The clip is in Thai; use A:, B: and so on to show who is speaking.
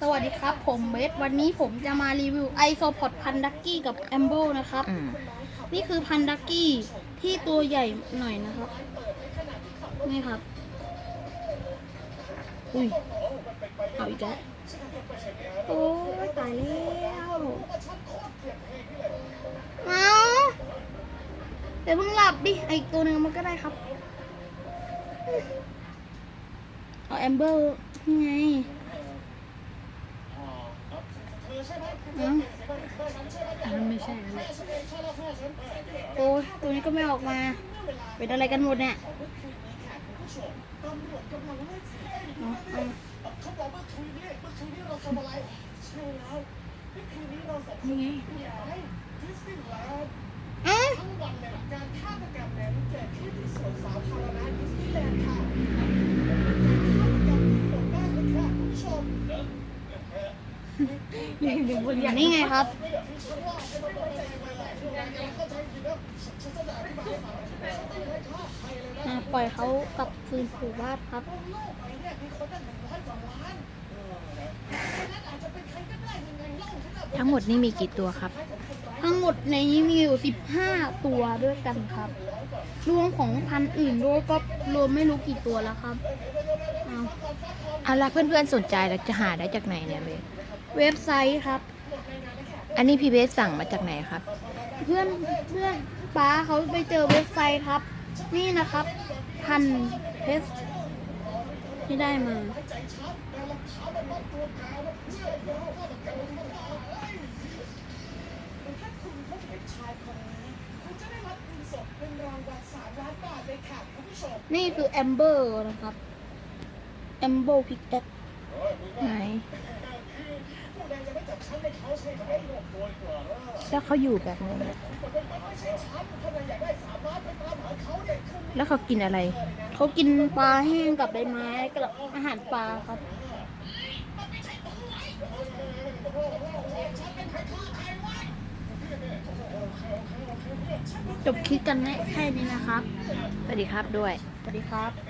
A: สวัสดีครับ ผมเบสวันนี้ผมจะมารีวิวไอโซพอดพันดักกี้กับแอมโบนะครับ
B: อืม
A: นี่คือพันดักกี้ที่ตัวใหญ่หน่อยนะครับ นี่ครับ อุ้ย เอาอีกแล้วโอ้ยตายแล้วเอาเดี๋ยวเพิ่งหลับดิไออีกตัวหนึ่งมันก็ได้ครับ เอาแอมเบอร์นี่ไง
B: มันไม่ใช่
A: โอ้ยตัวนี้ก็ไม่ออกมา เป็นอะไรกันหมดเนี่ย
B: นี่ไง
A: นี่ไงครับอะปล่อยเขากลับคืนสู่บ้านครับ
B: ทั้งหมดนี่มีกี่ตัวครับ
A: ทั้งหมดในนี้มีอยู่ 15 ตัวด้วยกันครับ รวมของพันธุ์อื่นด้วยก็รวมไม่รู้กี่ตัวแล้วครับเอา
B: เอาละเพื่อนๆสนใจแล้วจะหาได้จากไหนเนี่ยเบส
A: เว็บไซต์ครับ
B: อันนี้พี่เบสสั่งมาจากไหนครับ
A: เพื่อนเพื่อนป้าเขาไปเจอเว็บไซต์ครับ นี่นะครับ พันเพชที่ได้มา นี่คือแอมเบอร์นะครับ แอมโบพิกแอ
B: ไหน แล้วเขาอยู่แบบนี้แล้วเขากินอะไร
A: เขากินปลาแห้งกับใบไม้กับอาหารปลาครับจบคลิปกันแค่นี้นะครับ
B: สวัสดีครับด้วย
A: สวัสดีครับ